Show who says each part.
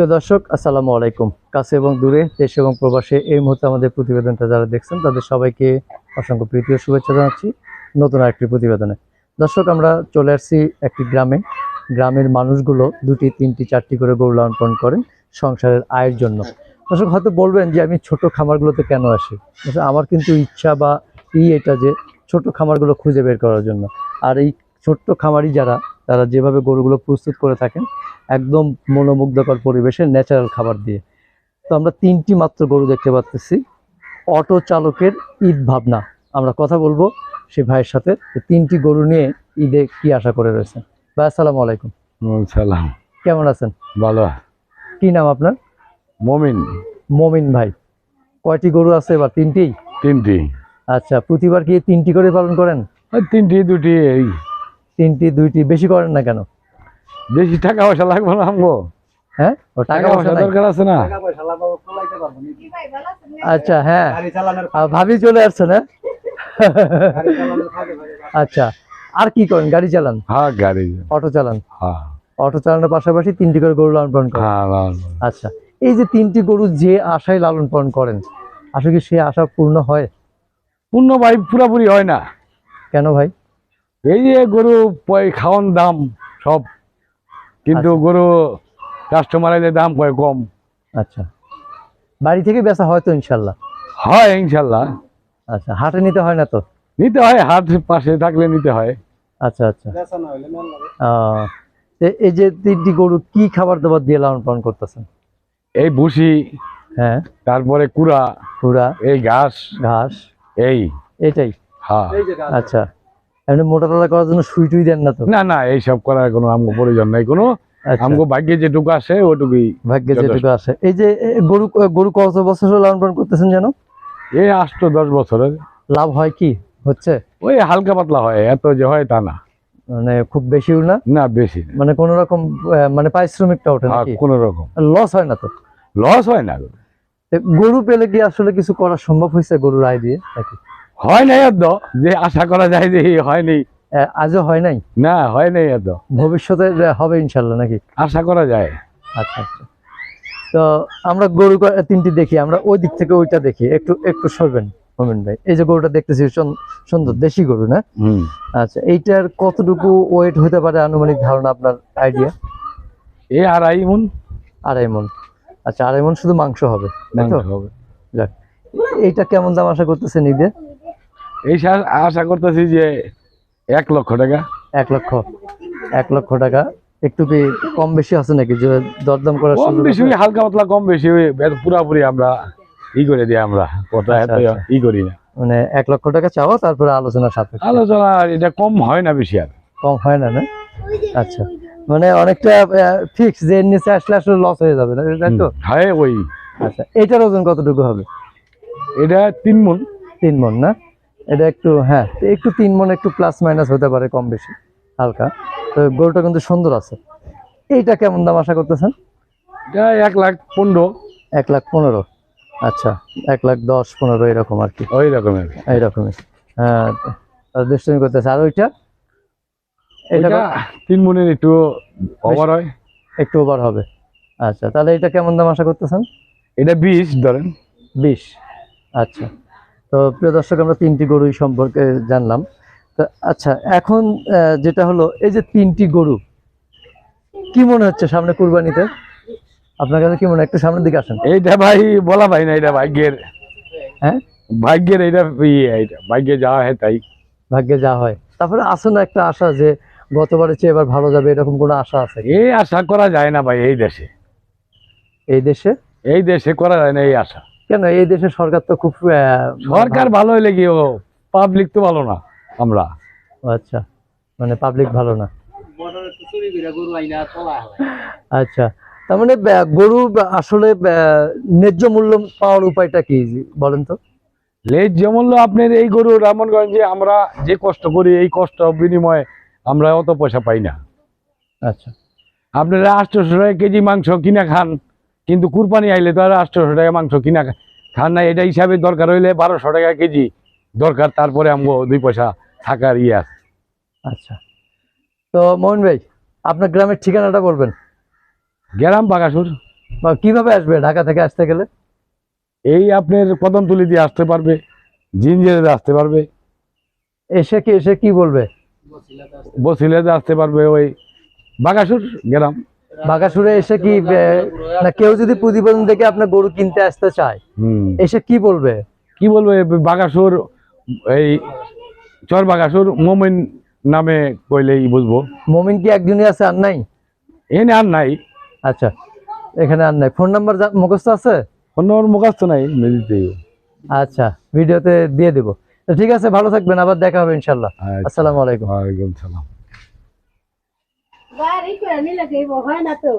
Speaker 1: প্রিয় দর্শক, আসসালামু আলাইকুম। কাছে এবং দূরে, দেশ এবং প্রবাসে এই মুহূর্তে আমাদের প্রতিবেদনটা যারা দেখছেন, তাদের সবাইকে অসংখ্য প্রীতি ও শুভেচ্ছা জানাচ্ছি নতুন আরেকটি প্রতিবেদনে। দর্শক, আমরা চলে আসছি একটি গ্রামে। গ্রামের মানুষগুলো দুটি, তিনটি, চারটি করে গরু লালন করেন সংসারের আয়ের জন্য। দর্শক, হয়তো বলবেন যে আমি ছোট খামারগুলোতে কেন আসি? আমার কিন্তু ইচ্ছা বা ই এটা যে ছোট খামারগুলো খুঁজে বের করার জন্য। আর এই ছোট্ট খামারি যারা তারা যেভাবে গরুগুলো প্রস্তুত করে থাকেন একদম মনোমুগ্ধকর পরিবেশে ন্যাচারাল খাবার দিয়ে। তো আমরা তিনটি মাত্র গরু দেখতে পাচ্ছি অটো চালকের ঈদ ভাবনা। আমরা কথা বলব সেই ভাইয়ের সাথে তিনটি গরু নিয়ে ঈদে কি আশা করে রয়েছেন ভাই আসসালামু আলাইকুম।
Speaker 2: সালাম।
Speaker 1: কেমন আছেন?
Speaker 2: ভালো।
Speaker 1: কি নাম আপনার?
Speaker 2: মমিন।
Speaker 1: মমিন ভাই। কয়টি গরু আছে এবার? তিনটি?
Speaker 2: তিনটি।
Speaker 1: আচ্ছা প্রতিবার কি তিনটি করে পালন করেন?
Speaker 2: তিনটি দুটি এই
Speaker 1: তিনটি দুইটি বেশি করেন না কেন?
Speaker 2: বেশি টাকা পয়সা লাগবে না আমগো।
Speaker 1: হ্যাঁ? ও টাকা
Speaker 2: টাকা
Speaker 1: পয়সা
Speaker 2: পয়সা দরকার আছে না?
Speaker 1: আচ্ছা হ্যাঁ। ভাবি চলে আসছে না? আচ্ছা আর কি করেন? গাড়ি চালান?
Speaker 2: হ্যাঁ গাড়ি।
Speaker 1: অটো চালান?
Speaker 2: হ্যাঁ।
Speaker 1: অটো চালানোর পাশাপাশি তিনটি করে গরু লালন পালন করেন?
Speaker 2: হ্যাঁ
Speaker 1: আচ্ছা এই যে তিনটি গরু যে আশায় লালন পালন করেন আসলে কি সে আশা পূর্ণ হয়?
Speaker 2: পূর্ণ ভাই পুরাপুরি হয় না।
Speaker 1: কেন ভাই?
Speaker 2: এই যে গরু খাওয়ান দাম সব কিন্তু
Speaker 1: আচ্ছা।
Speaker 2: গরু কাস্টমারের দাম কয় কম।
Speaker 1: আচ্ছা। বাড়ি থেকে বেচা হয় তো ইনশাল্লাহ?
Speaker 2: হয় ইনশাল্লাহ।
Speaker 1: আচ্ছা হাটে নিতে হয় না তো?
Speaker 2: নিতে হয় হাট পাশে থাকলে নিতে হয়।
Speaker 1: আচ্ছা আচ্ছা। এই যে তিনটি গরু কি খাবার দাবার দিয়ে লালন পালন করতেছেন?
Speaker 2: এই ভুসি
Speaker 1: হ্যাঁ।
Speaker 2: তারপরে কুড়া
Speaker 1: কুড়া
Speaker 2: এই ঘাস
Speaker 1: ঘাস।
Speaker 2: এই।
Speaker 1: এটাই
Speaker 2: হ্যাঁ।
Speaker 1: আচ্ছা। এমনি মোটা করার জন্য সুই টুই দেন না তো?
Speaker 2: না না এইসব করার কোনো আমগো প্রয়োজন নাই। কোনো
Speaker 1: আচ্ছা।
Speaker 2: আমগো ভাগ্যে যেটুকু আসে ওটুকুই
Speaker 1: ভাগ্যে যেটুকু আসে। এই যে গরু গরু কত বছর লালন পালন করতেছেন যেন?
Speaker 2: এই আট দশ বছরের।
Speaker 1: লাভ হয় কি? হচ্ছে?
Speaker 2: ওই হালকা পাতলা হয় এত যে হয় তা না।
Speaker 1: মানে খুব বেশিও না?
Speaker 2: না বেশি
Speaker 1: মানে কোন রকম আহ, মানে পারিশ্রমিকটা ওঠে
Speaker 2: হ্যাঁ, রকম।
Speaker 1: লস হয় না তো?
Speaker 2: লস হয় না।
Speaker 1: গরু পেলে কি আসলে কিছু করা সম্ভব হয়েছে গরুর আয় দিয়ে নাকি?
Speaker 2: হয় নাই এত যে আশা করা যায় যে হয়নি
Speaker 1: আজও হয় নাই?
Speaker 2: না হয় নাই এত।
Speaker 1: ভবিষ্যতে হবে ইনশাল্লাহ নাকি?
Speaker 2: আশা করা যায়।
Speaker 1: আচ্ছা আচ্ছা। তো আমরা গরু তিনটি দেখি আমরা ওই দিক থেকে ওইটা দেখি। একটু একটু সরবেন মোমেন ভাই। এই যে গরুটা দেখতেছি সুন্দর দেশি গরু না? আচ্ছা এইটার কতটুকু ওয়েট হতে পারে আনুমানিক ধারণা আপনার আইডিয়া
Speaker 2: এই আড়াই মন।
Speaker 1: আড়াই মন। আচ্ছা আড়াই মন শুধু মাংস হবে
Speaker 2: মাংস হবে।
Speaker 1: যাক এইটা কেমন দাম আশা করতেছেন ঈদে?
Speaker 2: এই আশা করতেছি যে এক লক্ষ টাকা।
Speaker 1: এক লক্ষ এক লক্ষ টাকা। একটু কি কম বেশি আছে নাকি? যে দরদাম করার
Speaker 2: কম বেশি হালকা পাতলা কম বেশি পুরাপুরি আমরা ই করে দিই আমরা। কথা
Speaker 1: আচ্ছা,
Speaker 2: এত
Speaker 1: আচ্ছা।
Speaker 2: ই করি না।
Speaker 1: মানে এক লক্ষ টাকা চাওয়া তারপরে আলোচনার সাথে
Speaker 2: আলোচনা এটা কম হয় না বেশি আর।
Speaker 1: কম হয় না না? আচ্ছা। মানে অনেকটা ফিক্স যে নিচে আসলে আসলে লস হয়ে যাবে না তাই তো?
Speaker 2: হয় ওই।
Speaker 1: আচ্ছা এটার ওজন কতটুকু হবে?
Speaker 2: এটা তিন মন
Speaker 1: তিন মন না? এটা একটু হ্যাঁ একটু তিন মন একটু প্লাস মাইনাস হতে পারে কম বেশি হালকা। তো গরুটা কিন্তু সুন্দর আছে। এইটা কেমন দাম আশা করতেছেন?
Speaker 2: এটা এক লাখ পনেরো।
Speaker 1: এক লাখ পনেরো। আচ্ছা এক লাখ দশ পনেরো এরকম আর কি।
Speaker 2: ওই রকমের।
Speaker 1: এইরকমই। হ্যাঁ দুষ্টমি করতেছে। আর ওইটা? এটা
Speaker 2: এটা তিন মনের একটু ওভার হয়।
Speaker 1: একটু ওভার হবে। আচ্ছা তাহলে এটা কেমন দাম আশা করতেছেন?
Speaker 2: এটা বিশ ধরেন।
Speaker 1: বিশ। আচ্ছা। তো প্রিয় দর্শক আমরা তিনটি গরুই সম্পর্কে জানলাম। তো আচ্ছা এখন যেটা হলো এই যে তিনটি গরু কি মনে হচ্ছে সামনে কুরবানিতে? আপনার কাছে কি মনে? একটু সামনের দিকে আসেন।
Speaker 2: এইটা ভাই বলা ভাই না এটা ভাগ্যের।
Speaker 1: হ্যাঁ?
Speaker 2: ভাগ্যের এইটা ইয়ে এইটা ভাগ্যে যাওয়া হয় তাই।
Speaker 1: ভাগ্যে যা হয়। তারপরে আসে না একটা আশা যে গতবারের চেয়ে এবার ভালো যাবে এরকম কোনো আশা আছে
Speaker 2: এই আশা করা যায় না ভাই এই দেশে।
Speaker 1: এই দেশে?
Speaker 2: এই দেশে করা যায় না এই আশা।
Speaker 1: কেন এই দেশের সরকার তো খুব
Speaker 2: সরকার ভালো। হইলে কি ও পাবলিক তো ভালো না আমরা।
Speaker 1: আচ্ছা মানে পাবলিক ভালো না। আচ্ছা তার মানে গরু আসলে ন্যায্য মূল্য পাওয়ার উপায়টা কি বলেন তো।
Speaker 2: ন্যায্য মূল্য আপনার এই গরু রামনগঞ্জে আমরা যে কষ্ট করি এই কষ্ট বিনিময়ে আমরা অত পয়সা পাই না।
Speaker 1: আচ্ছা।
Speaker 2: আপনারা আটশোশো টাকা কেজি মাংস কিনা খান কিন্তু কুরবানি আইলে তো আর আটশোশো টাকা মাংস কিনা খান না এটা হিসাবে দরকার হইলে বারোশো টাকা কেজি দরকার তারপরে আমগো দুই পয়সা থাকার ইয়ে আছে।
Speaker 1: আচ্ছা। তো মোহন ভাই আপনার গ্রামের ঠিকানাটা বলবেন।
Speaker 2: গ্রাম বাগাসুর।
Speaker 1: বা কীভাবে আসবে ঢাকা থেকে আসতে গেলে?
Speaker 2: এই আপনার কদমতলি দিয়ে আসতে পারবে জিঞ্জেরে আসতে পারবে।
Speaker 1: এসে কি এসে কি বলবে?
Speaker 2: বসিলাতে আসতে পারবে ওই বাগাসুর গ্রাম।
Speaker 1: বাগাসুরে এসে কি না কেউ যদি প্রতিবেদন দেখে আপনার গরু কিনতে আসতে চায় এসে কি বলবে?
Speaker 2: কি বলবে? এই বাগাসুর এই চর বাগাসুর মোমিন নামে কইলেই বুঝব।
Speaker 1: মমিন কি একজনই আছে আর নাই?
Speaker 2: এনে আর নাই।
Speaker 1: আচ্ছা এখানে আর নাই। ফোন নাম্বার মুখস্থ আছে?
Speaker 2: ফোন ওর মুখাস্ত নাই
Speaker 1: আচ্ছা ভিডিওতে দিয়ে দিব। তো ঠিক আছে ভালো থাকবেন আবার দেখা হবে ইনশাল্লাহ। আসসালামু আলাইকুম।
Speaker 2: ওয়ালাইকুম সালাম।
Speaker 3: বাড়ি করে নিলে কি হয় না তো